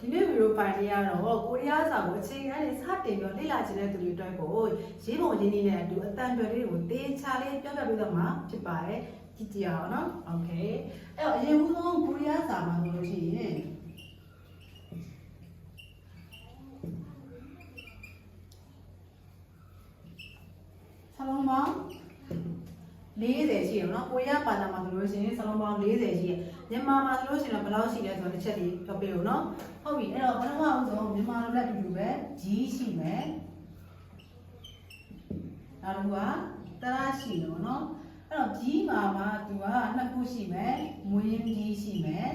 ဒီနေ့ဗီဒီယိုဖိုင်လေးကတော့ကိုရီးယားစာကိုအခြေခံနဲ့စတင်ပြီးတော့လေ့လာခြင်းတဲ့သူတွေအတွက်ကိုရေးပုံရင်းနှီးနဲ့အတူအတန်တွေလေးကိုတေချာလေးပြောပြပေးတော့မှာဖြစ်ပါတယ်ကြည့်ကြရအောင်နော်โอเคအဲ့တော့အရင်ဦးဆုံးကိုရီးယားစာမှာဆိုလို့ရှိရင် ဆလုံးပေါင်း40ရှိရနော်ကိုရီးယားဘာသာမှာဆိုလို့ရှိရင်ဆလုံးပေါင်း40ရှိရမြန်မာမှာဆိုလို့ရှိရင်တော့ဘယ်လောက်ရှိလဲဆိုတော့တစ်ချက်လေးပြောပြဦးနော်ဟုတ်ပြီအဲ့တော့ပထမအောင်ဆုံးမြန်မာလိုလက်အတူတူပဲ G ရှိမယ်နောက်တစ်ခုကတရရှိတယ်နော်အဲ့တော့ G မှာမှာသူကနှစ်ခုရှိမယ်မွေးရင်းကြီးရှိမယ်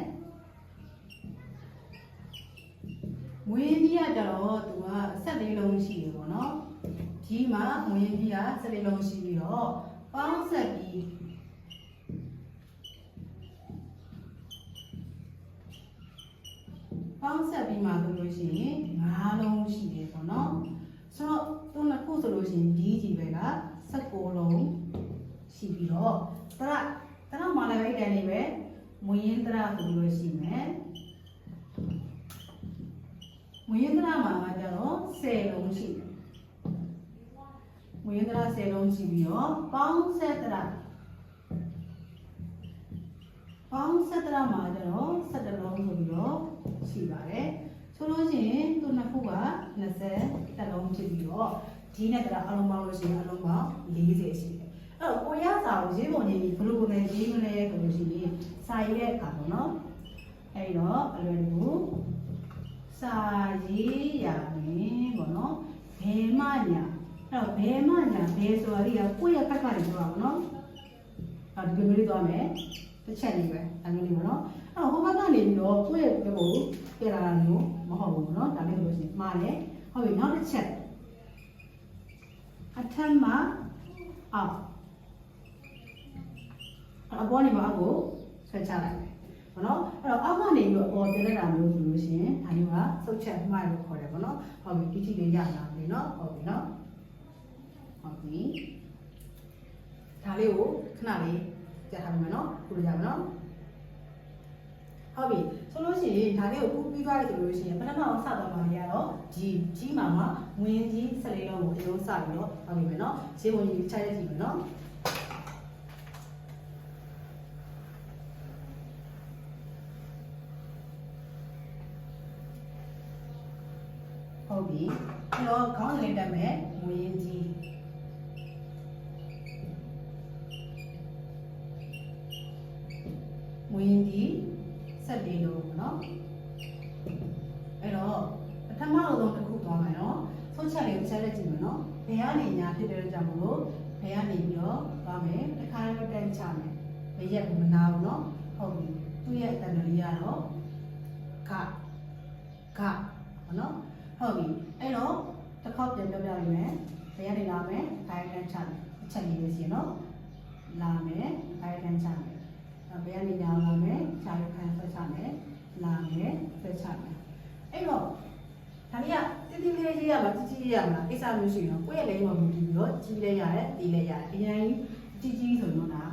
မွေးရင်းကြီးကကြတော့သူကဆက်လေးလုံးရှိတယ်ပေါ့နော် ကြီးမှာငွေရင်းကြီးကစလေးလုံးရှိပြီးတော့ပေါင်းဆက်ပြီးပေါင်းဆက်ပြီးမှဆိုလို့ရှိရင်၅လုံးရှိတယ်ပေါ့နော်ဆိုတော့သူနှစ်ခုဆိုလို့ရှိရင်ဒီကြီးပဲက16လုံးရှိပြီးတော့တရတရမှာလည်းအဲ့တိုင်းလေးပဲမွေရင်းတရဆိုလို့ရှိမယ်မွေရင်းတရမှာကကြတော့10လုံးရှိတယ် ဝိန္ဒရာဆယ်လုံးရှိပြီးတော့ပေါင်းဆက်တရာပေါင်းဆက်တရာမှာကျတော့17လုံးဆိုပြီးတော့ရှိပါတယ်ဆိုလို့ရှိရင်သူနှစ်ခုက20တက်လုံးဖြစ်ပြီးတော့ဒီနဲ့တရာအလုံးပေါင်းလို့ရှိရင်အလုံးပေါင်း40ရှိတယ်အဲ့တော့ကိုရစာကိုရေးပုံရေးပြီးဘယ်လိုပုံနဲ့ရေးမလဲဆိုလို့ရှိရင်စာရေးတဲ့အခါပေါ့နော်အဲ့တော့အလွယ်တကူစာရေးရမယ်ပေါ့နော်ဘယ်မှညာ အဲ့တော့ဘယ်မှညာဘယ်ဆိုတာလေးကကိုယ့်ရဲ့ဘက်ကနေပြောတာပေါ့နော်။အဲ့ဒီလိုမျိုးလေးသွားမယ်။တစ်ချက်လေးပဲဒါမျိုးလေးပေါ့နော်။အဲ့တော့ဟိုဘက်ကနေပြီးတော့ကိုယ့်ရဲ့ဘက်ကိုပြလာတာမျိုးမဟုတ်ဘူးပေါ့နော်။ဒါလေးလို့ရှိရင်မှားတယ်။ဟုတ်ပြီနောက်တစ်ချက်အထက်မှာအောက်အပေါ်နေမှာအကိုဆွဲချလိုက်မယ်။ဘောနော်အဲ့တော့အောက်ကနေပြီးတော့အပေါ်ပြလိုက်တာမျိုးဆိုလို့ရှိရင်ဒါမျိုးကစုတ်ချက်မှားလို့ခေါ်တယ်ဘောနော်။ဟုတ်ပြီဒီကြည့်လေးရလာပြီနော်။ဟုတ်ပြီနော်။ ဟုတ်ပြီဒါလေးကိုခဏလေးကြာထားမယ်နော်ခုလိုကြမယ်နော်ဟုတ်ပြီဆိုလို့ရှိရင်ဒါလေးကိုခုပြီးသွားပြီဆိုလို့ရှိရင်ပထမအောင်စသွားမှာလေကတော့ဒီကြီးမှာမှာငွေကြီးဆက်လေးလုံးကိုအရင်စပြီးတော့ဟုတ်ပြီမယ်နော်ဈေးဝင်ကြီးခြိုက်ရကြည့်မယ်နော်ဟုတ်ပြီအဲ့တော့ခေါင်းလေးတက်မယ်ငွေကြီး နော်ဆုံးချက်လေးကိုချက်လက်ကြည့်မယ်နော်ဘယ်ကနေညာဖြစ်တဲ့ကြောင့်မလို့ဘယ်ကနေပြီးတော့သွားမယ်တစ်ခါတော့တန်းချမယ်ဘယ်ရက်ကမနာဘူးနော်ဟုတ်ပြီသူ့ရဲ့အတန်ကလေးကတော့ကကပေါ့နော်ဟုတ်ပြီအဲ့တော့တစ်ခေါက်ပြန်ပြောပြလိုက်မယ်ဘယ်ကနေလာမယ်ခိုင်းတန်းချမယ်အချက်လေးပဲစီနော်လာမယ်ခိုင်းတန်းချမယ်ဘယ်ကနေညာလာမယ်ခြာရခံဆွဲချမယ်လာမယ်ဆွဲချမယ်အဲ့တော့ဒါလေးက တိတိလေးရေးရမှာကြီးကြီးရမှာကိစ္စမျိုးရှိရင်တော့ကိုယ့်ရဲ့လိမ်မှာမူတည်ပြီးတော့ကြီးလဲရတယ်တီးလဲရတယ်အရင်ကြီးကြီးဆိုတော့ဒါ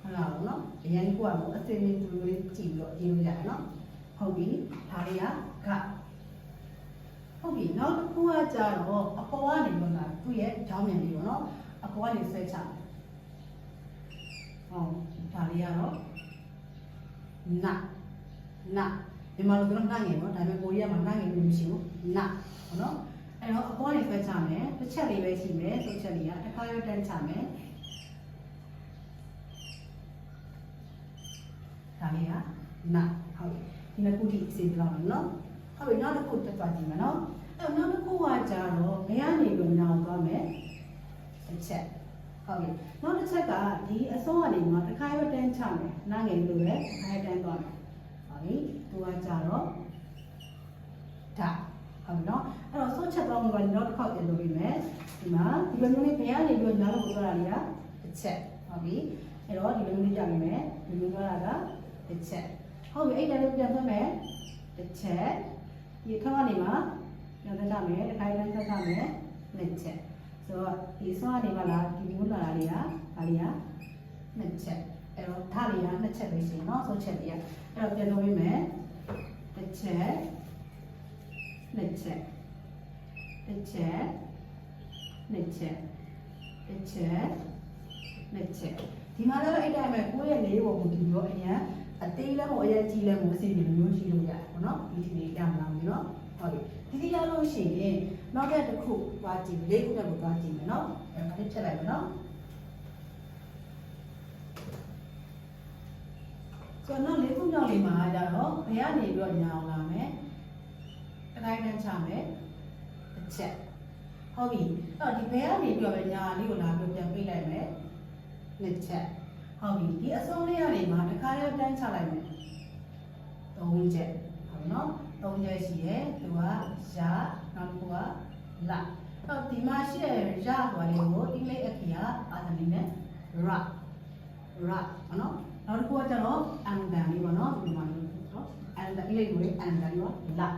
ဟုတ်လားဘောနော်အရင်ကိုကတော့အစင်းလေးသူလေးကြည့်ပြီးတော့ရေးလို့ရတယ်နော်ဟုတ်ပြီဒါလေးကကဟုတ်ပြီနောက်တစ်ခုကကြတော့အပေါ်ကနေတော့ဒါသူ့ရဲ့ချောင်းမြန်လေးပေါ့နော်အပေါ်ကနေဆွဲချမယ်ဟုတ်ဒါလေးကတော့နန မြန်မာလိုကတော့နှငယ်ပေါ့ဒါပေမဲ့ကိုရီးယားမှာနှငယ်လို့မရှိဘူးနဟုတ်နော်အဲ့တော့အပေါ်နေဖက်ချမယ်တစ်ချက်လေးပဲရှိမယ်ဆိုချက်လေးကတစ်ခါရွတန်းချမယ်ဒါလေးကနဟုတ်ဒီနှစ်ခုထိအစီအပြောင်းနော်ဟုတ်ပြီနောက်တစ်ခုတက်သွားကြည့်မယ်နော်အဲ့တော့နောက်တစ်ခုကကြတော့ဘယ်ကနေလို့ညောင်းသွားမယ်တစ်ချက်ဟုတ်ပြီနောက်တစ်ချက်ကဒီအစောကနေမှတစ်ခါရွတန်းချမယ်နှငယ်လို့ပဲတစ်ခါရွတန်းသွားမယ်ဟုတ်ပြီ သူကကြတော့ဒါဟုတ်ပြီနော်အဲ့တော့ဆော့ချက်သွားမှာကနောက်တစ်ခေါက်ပြန်လုပ်ပြီးမယ်ဒီမှာဒီလိုမျိုးလေးဘယ်ကနေပြီးနောက်တော့ပြောတာလေးကတစ်ချက်ဟုတ်ပြီအဲ့တော့ဒီလိုမျိုးလေးကြာနေမယ်ဒီလိုပြောတာကတစ်ချက်ဟုတ်ပြီအဲ့ဒါလေးပြန်ဆွဲမယ်တစ်ချက် ဒီခေါင်းကနေမှပြန်သက်ကြမယ်တစ်ခါတိုင်းသက်ကြမယ်နှစ်ချက်ဆိုတော့ဒီဆွမ်းကနေမှလာဒီမျိုးလာတာတွေကဒါတွေကနှစ်ချက်အဲ့တော့ထားလေးကနှစ်ချက်ပဲရှိရင်เนาะဆုံးချက်တွေကအဲ့တော့ပြန်လုပ်ရမယ်တစ် ချက်နှစ်ချက်တစ်ချက်နှစ်ချက်တစ်ချက်နှစ်ချက်ဒီမှာလည်းအဲ့တိုင်းပဲကိုယ့်ရဲ့လေးပုံကိုဒီလိုအရင်အသေးလည်းမဟုတ်အရင်ကြီးလည်းမဟုတ်အစီအစဉ်မျိုးရှိလို့ရတယ်ပေါ့နော်ဒီဒီလေးရမလားမလို့နော်ဟုတ်ပြီဒီဒီရလို့ရှိရင်နောက်တဲ့တစ်ခုသွားကြည့်လေးခုနဲ့ကိုသွားကြည့်မယ်နော်အဲ့ဒါလေးဖြတ်လိုက်မယ်နော် ဆိုတော့လေးခုမြောက်လေးမှာကြတော့ဘယ်ကနေပြီးတော့ညအောင်လာမယ်တစ်တိုင်းတန်းချမယ်တစ်ချက်ဟုတ်ပြီအဲ့တော့ဒီဘယ်ကနေပြီးတော့ပဲညာလေးကိုလာပြီးပြန်ပြေးလိုက်မယ်နှစ်ချက်ဟုတ်ပြီဒီအစုံလေးကနေမှတစ်ခါလေးတန်းချလိုက်မယ်သုံးချက်ဟုတ်နော်သုံးချက်ရှိရဲ့သူကရာနောက်တစ်ခုကလအဲ့တော့ဒီမှာရှိတဲ့ရာဟိုလေးကိုအင်္ဂလိပ်အခရာအာသနီနဲ့ ra ra ဟုတ်နော် နောက်တစ်ခုကကျတော့ and လေးပေါ့နော်ဒီမှာလို့နော် and အင်္ဂလိပ်ကို and ရော la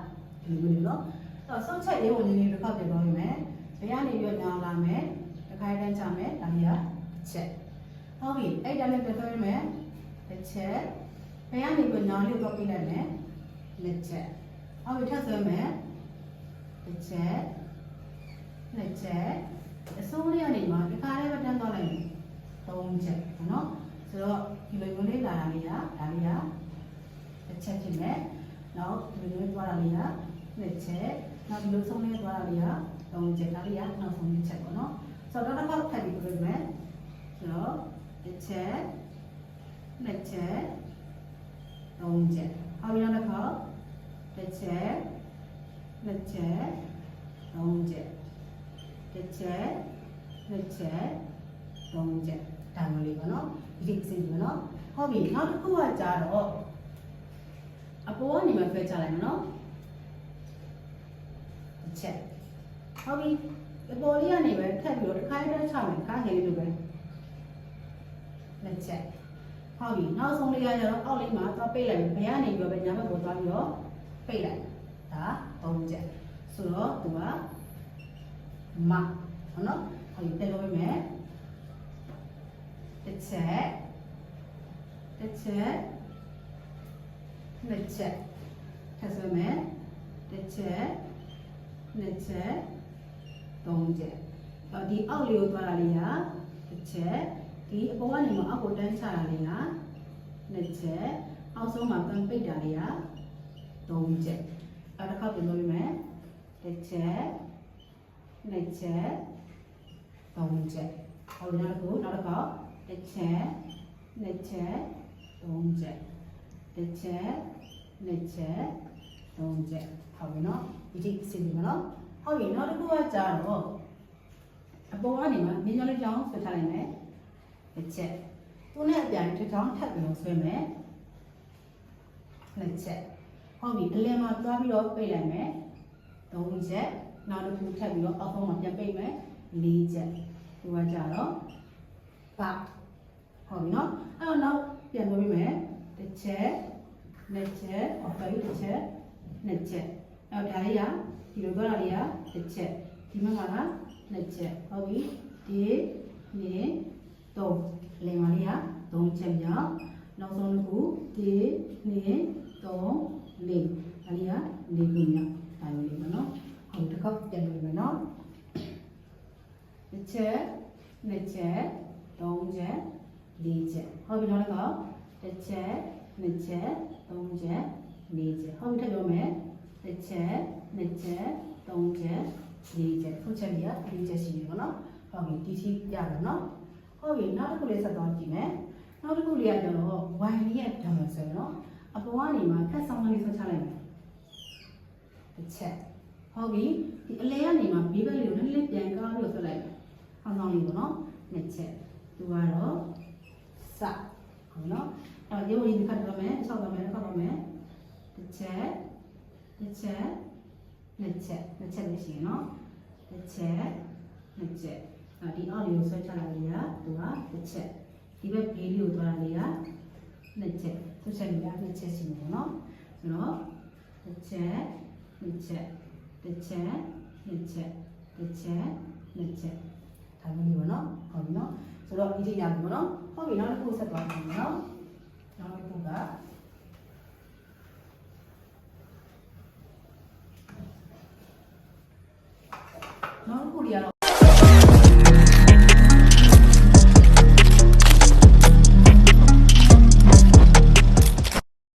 ဒီလိုမျိုးနော်အဲ့တော့ဆုံးချက်လေးကိုနည်းနည်းတစ်ခါပြန်ပြောရမယ်ဘယ်ကနေပြီးညာလာမယ်တစ်ခါတန်းချမယ်ဒါလေးကတစ်ချက်ဟုတ်ပြီအဲ့ဒါလည်းပြန်ပြောရမယ်တစ်ချက်ဘယ်ကနေပြီးညာလေးကိုပြလိုက်မယ်နှစ်ချက်ဟုတ်ပြီထပ်ဆိုမယ်တစ်ချက်နှစ်ချက်အစိုးလေးကနေမှတစ်ခါလေးပဲတန်းသွားလိုက်မယ်သုံးချက်နော် ဆိုတော့ဒီလိုမျိုးလေးလာတာလေးကဒါလေးကတစ်ချက်ဖြစ်မယ်နောက်ဒီလိုမျိုးသွားတာလေးကနှစ်ချက်နောက်ဒီလိုဆုံးလေးသွားတာလေးကသုံးချက်ဒါလေးကနောက်ဆုံးတစ်ချက်ပေါ့နော်ဆိုတော့တော့တစ်ခါထပ်ပြီးပြောရမယ်ဆိုတော့တစ်ချက်နှစ်ချက်သုံးချက်အောက်ရတဲ့ခါတစ်ချက်နှစ်ချက်သုံးချက်တစ်ချက်နှစ်ချက်သုံးချက်ဒါမျိုးလေးပေါ့နော် ဒီဒီစိတ်ပေါ့နော်ဟုတ်ပြီနောက်တစ်ခုကကြတော့အပေါ်ကနေမှဖဲချလိုက်မယ်နော်တစ်ချက်ဟုတ်ပြီအပေါ်လေးကနေပဲထပ်ပြီးတော့တစ်ခါတည်းချမယ်ကားငယ်လေးလိုပဲနှစ်ချက်ဟုတ်ပြီနောက်ဆုံးလေးကကျတော့အောက်လေးမှာသွားပိတ်လိုက်မယ်ဘယ်ကနေပြီးတော့ပဲညာဘက်ကိုသွားပြီးတော့ပိတ်လိုက်ဒါသုံးချက်ဆိုတော့သူကမဟုတ်နော်ဟုတ်ပြီတက်လို့ရမယ် တစ်ချက်တစ်ချက်နှစ်ချက်ထပ်ဆိုမယ်တစ်ချက်နှစ်ချက်သုံးချက်အော်ဒီအောက်လေးကိုသွားတာလေးကတစ်ချက်ဒီအပေါ်ကနေမှအောက်ကိုတန်းချတာလေးကနှစ်ချက်အောက်ဆုံးမှာပန်ပိတ်တာလေးကသုံးချက်အဲ့တစ်ခါပြန်လို့ရမယ်တစ်ချက်နှစ်ချက်သုံးချက်ဟောနောက်တစ်ခုနောက်တစ်ခါ တစ်ချက်နှစ်ချက်သုံးချက်တစ်ချက်နှစ်ချက်သုံးချက်ဟုတ်ပြီနော်ဒီဒီစီပြီနော်ဟုတ်ပြီနောက်တစ်ခုကကြာတော့အပေါ်ကနေမှမြင်းကြောင်းလေးကြောင်းဆွဲထားလိုက်မယ်တစ်ချက်သူနဲ့အပြန်တစ်ချောင်းထပ်ပြီးတော့ဆွဲမယ်နှစ်ချက်ဟုတ်ပြီအလယ်မှာသွားပြီးတော့ပိတ်လိုက်မယ်သုံးချက်နောက်တစ်ခုထပ်ပြီးတော့အောက်ဆုံးမှာပြန်ပိတ်မယ်လေးချက်ဒီကကြတော့ပါ ဟုတ်ပြီနော်အဲ့တော့နောက်ပြန်လို့ပြမယ်တစ်ချက်နှစ်ချက်အော်ပဲတစ်ချက်နှစ်ချက်အဲ့တော့ဒါလေးကဒီလိုပြောတာလေးကတစ်ချက်ဒီမှာကနှစ်ချက်ဟုတ်ပြီဒီနေ့သုံးလင်မလေးကသုံးချက်မြောက်နောက်ဆုံးတစ်ခုဒီနေ့သုံးလေးဒါလေးကလေးခုမြောက်ဒါမျိုးလေးပေါ့နော်ဟုတ်တစ်ခေါက်ပြန်လို့ပြမယ်နော်တစ်ချက်နှစ်ချက်သုံးချက် လေးချက်ဟုတ်ပြီနောက်တစ်ခေါက်တစ်ချက်နှစ်ချက်သုံးချက်လေးချက်ဟုတ်ပြီထပ်ပြောမယ်တစ်ချက်နှစ်ချက်သုံးချက်လေးချက်ခုချက်ကြီးကလေးချက်ရှိပြီပေါ့နော်ဟုတ်ပြီဒီထိရတယ်နော်ဟုတ်ပြီနောက်တစ်ခုလေးဆက်သွားကြည့်မယ်နောက်တစ်ခုလေးကကျတော့ y ရဲ့ဓာတ်ဆိုတော့အပေါ်ကနေမှဖက်ဆောင်လေးဆွချလိုက်မယ်တစ်ချက်ဟုတ်ပြီဒီအလဲကနေမှဘေးဘက်လေးကိုနည်းနည်းပြန်ကားပြီးတော့ဆွလိုက်မယ်ဟောင်းဆောင်လေးပေါ့နော်နှစ်ချက်သူကတော့ စဟုတ်နော်အဲ့ရုပ်ရည်တစ်ခါတော့မယ်ဆောက်တော့မယ်တစ်ခါတော့မယ်တစ်ချက်တစ်ချက်နှစ်ချက်နှစ်ချက်လေးရှိရနော်တစ်ချက်နှစ်ချက်အဲ့ဒီအောက်လေးကိုဆွဲချလိုက်လေးကသူကတစ်ချက်ဒီဘက်ဘေးလေးကိုသွားတာလေးကနှစ်ချက်ဆွဲချက်လေးကနှစ်ချက်ရှိနေတယ်နော်ဆိုတော့တစ်ချက်နှစ်ချက်တစ်ချက်နှစ်ချက်တစ်ချက်နှစ်ချက်ဒါမျိုးလေးပေါ့နော်ဟုတ် それは入れにあるもの本いろんなコンセプトがあるものいろんな本が 너무 코리아